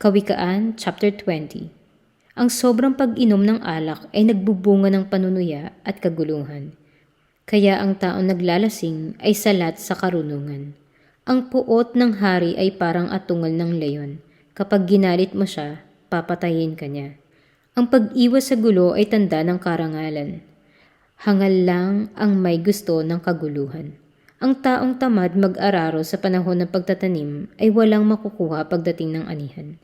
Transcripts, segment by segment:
Kawikaan, chapter 20 Ang sobrang pag-inom ng alak ay nagbubunga ng panunuya at kaguluhan. Kaya ang taong naglalasing ay salat sa karunungan. Ang puot ng hari ay parang atungal ng leyon. Kapag ginalit mo siya, papatayin ka niya. Ang pag-iwas sa gulo ay tanda ng karangalan. Hangal lang ang may gusto ng kaguluhan. Ang taong tamad mag-araro sa panahon ng pagtatanim ay walang makukuha pagdating ng anihan.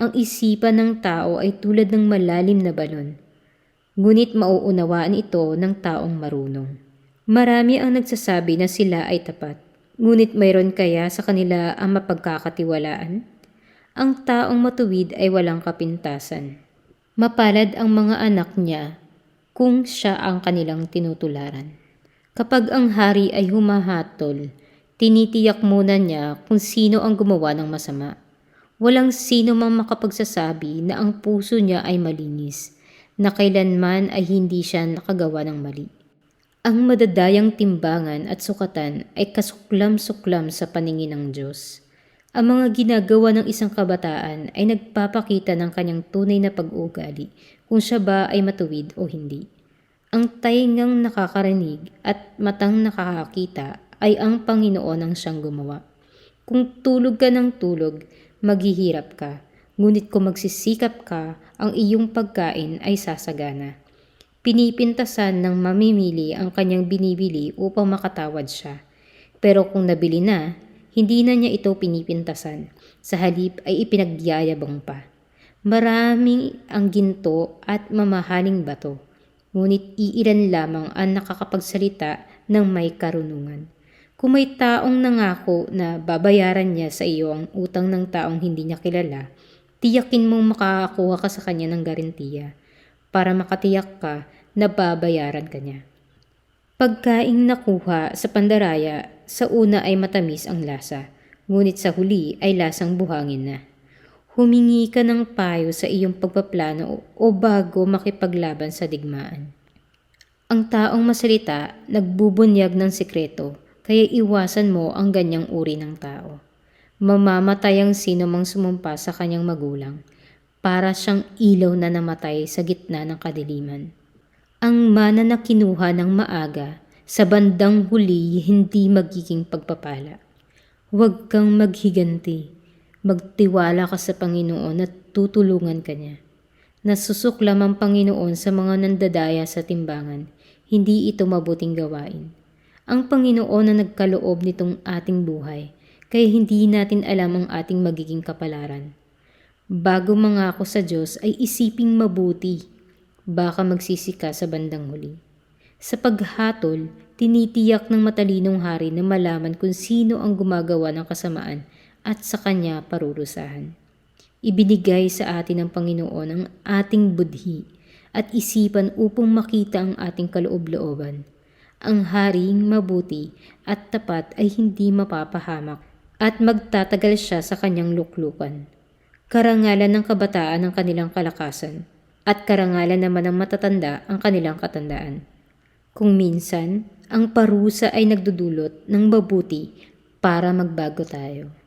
Ang isipan ng tao ay tulad ng malalim na balon. Ngunit mauunawaan ito ng taong marunong. Marami ang nagsasabi na sila ay tapat. Ngunit mayroon kaya sa kanila ang mapagkakatiwalaan? Ang taong matuwid ay walang kapintasan. Mapalad ang mga anak niya kung siya ang kanilang tinutularan. Kapag ang hari ay humahatol, tinitiyak muna niya kung sino ang gumawa ng masama. Walang sino mang makapagsasabi na ang puso niya ay malinis, na kailanman ay hindi siya nakagawa ng mali. Ang madadayang timbangan at sukatan ay kasuklam-suklam sa paningin ng Diyos. Ang mga ginagawa ng isang kabataan ay nagpapakita ng kanyang tunay na pag-uugali kung siya ba ay matuwid o hindi. Ang taingang nakakarinig at matang nakakakita ay ang Panginoon ang siyang gumawa. Kung tulog ka ng tulog, maghihirap ka. Ngunit kung magsisikap ka, ang iyong pagkain ay sasagana. Pinipintasan ng mamimili ang kanyang binibili upang makatawad siya. Pero kung nabili na, hindi na niya ito pinipintasan. Sa halip ay ipinagyayabang pa. Maraming ang ginto at mamahaling bato. Ngunit iilan lamang ang nakakapagsalita ng may karunungan. Kung may taong nangako na babayaran niya sa iyo ang utang ng taong hindi niya kilala, tiyakin mong makakakuha ka sa kanya ng garantiya para makatiyak ka na babayaran ka niya. Pagkaing nakuha sa pandaraya, sa una ay matamis ang lasa, ngunit sa huli ay lasang buhangin na. Humingi ka ng payo sa iyong pagpaplano o bago makipaglaban sa digmaan. Ang taong masalita nagbubunyag ng sikreto, kaya iwasan mo ang ganyang uri ng tao. Mamamatay ang sino mang sumumpa sa kanyang magulang, para siyang ilaw na namatay sa gitna ng kadiliman. Ang mana na kinuha ng maaga, sa bandang huli hindi magiging pagpapala. Huwag kang maghiganti. Magtiwala ka sa Panginoon at tutulungan ka niya. Nasusuklam ang Panginoon sa mga nandadaya sa timbangan. Hindi ito mabuting gawain. Ang Panginoon na nagkaloob nitong ating buhay, kaya hindi natin alam ang ating magiging kapalaran. Bago mangako sa Diyos ay isiping mabuti, baka magsisika sa bandang huli. Sa paghatol, tinitiyak ng matalinong hari na malaman kung sino ang gumagawa ng kasamaan at sa kanya parurusahan. Ibinigay sa atin ng Panginoon ang ating budhi at isipan upang makita ang ating kaloob-looban. Ang haring mabuti at tapat ay hindi mapapahamak at magtatagal siya sa kanyang luklukan karangalan ng kabataan ang kanilang kalakasan, at karangalan naman ng matatanda ang kanilang katandaan. Kung minsan, ang parusa ay nagdudulot ng mabuti para magbago tayo.